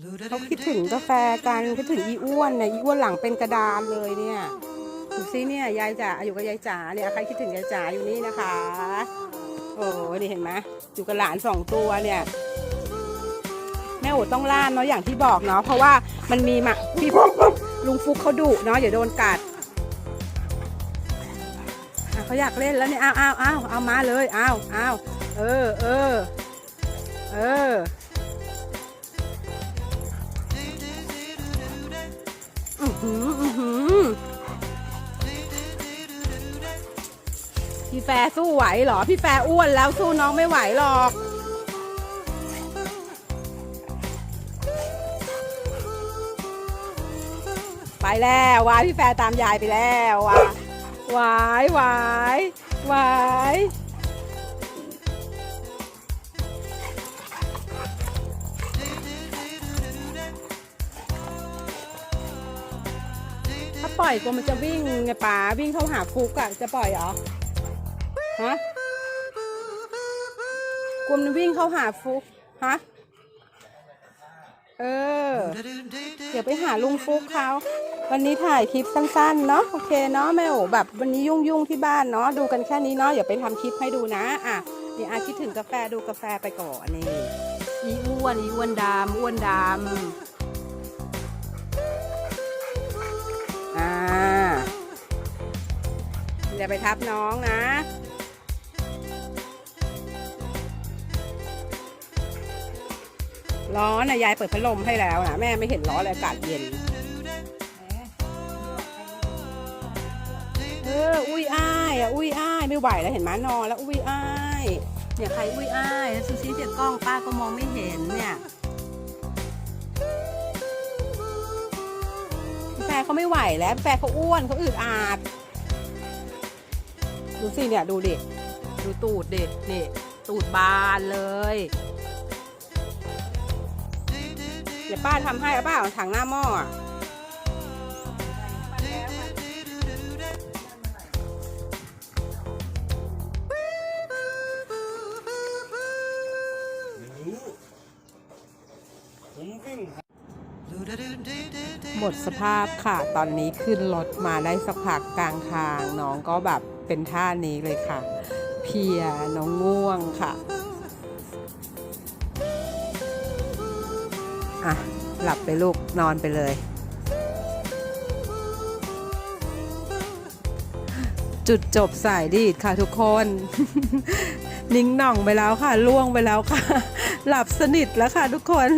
เขาคิดถึงกาแฟกันคิดถึงอีอ้วนเนี่ยอีอ้วนหลังเป็นกระดานเลยเนี่ยดูซิเนี่ยยายจ๋าอยู่กับยายจ๋าเนี่ยใครคิดถึงยายจ๋าอยู่นี่นะคะ โอ้นี่เห็นไหมอยู่กับหลานสองตัวเนี่ยแม่โอต้องล่ามเนาะอย่างที่บอกเนาะเพราะว่ามันมีมาพี่ลุงฟุกเขาดุเนาะอย่าโดนกัดเขาอยากเล่นแล้วเนี่ยอ้าวอ้าวอ้าวเอามาเลยอ้าวอ้าวเออเออเออ พี่แฟร์สู้ไหวเหรอ พี่แฟร์อ้วนแล้วสู้น้องไม่ไหวหรอก ไปแล้ววายพี่แฟร์ตามยายไปแล้ววายวายวายวาย ปล่อยกลัวมันจะวิ่งไงป๋าวิ่งเข้าหาฟุกอะจะปล่อยเหรอฮะกลัวมันวิ่งเข้าหาฟุกฮะเออ เดี๋ยวไปหาลุงฟุกเขาวันนี้ถ่ายคลิปสั้นๆเนาะโอเคเนาะแม่โอแบบวันนี้ยุ่งๆที่บ้านเนาะดูกันแค่นี้เนาะเดี๋ยวไปทำคลิปให้ดูนะอะนี่อาคิดถึงกาแฟดูกาแฟไปก่อนนี่อีอ้วนอีอ้วนดำอ้วนดำ อย่าไปทับน้องนะ ร้อนนะยายเปิดพัดลมให้แล้วนะแม่ไม่เห็นร้อนเลยอากาศเย็นเอออุ้ยอ้ายอะอุ้ยอ้ายไม่ไหวแล้วเห็นไหมนอนแล้วอุ้ยอ้ายเนี่ยใครอุ้ยอ้ายซูซี่เสียกล้องป้าก็มองไม่เห็นเนี่ยแฟร์เขาไม่ไหวแล้วแฟร์เขาอ้วนเขาอึดอัด สิเนี่ยดูดิ ดูตูดดินี่ตูดบานเลย เดี๋ยวป้าทำให้เอาเปล่าถังหน้าหม้ออะผมวิ่งหมดสภาพค่ะ ตอนนี้ขึ้นรถมาได้สักพักกลางทางน้องก็แบบ เป็นท่านี้เลยค่ะ เพียน้องง่วงค่ะอะ หลับไปลูกนอนไปเลย จุดจบสายดีดค่ะทุกคน นิ่งหน่องไปแล้วค่ะ ล่วงไปแล้วค่ะ หลับสนิทแล้วค่ะทุกคน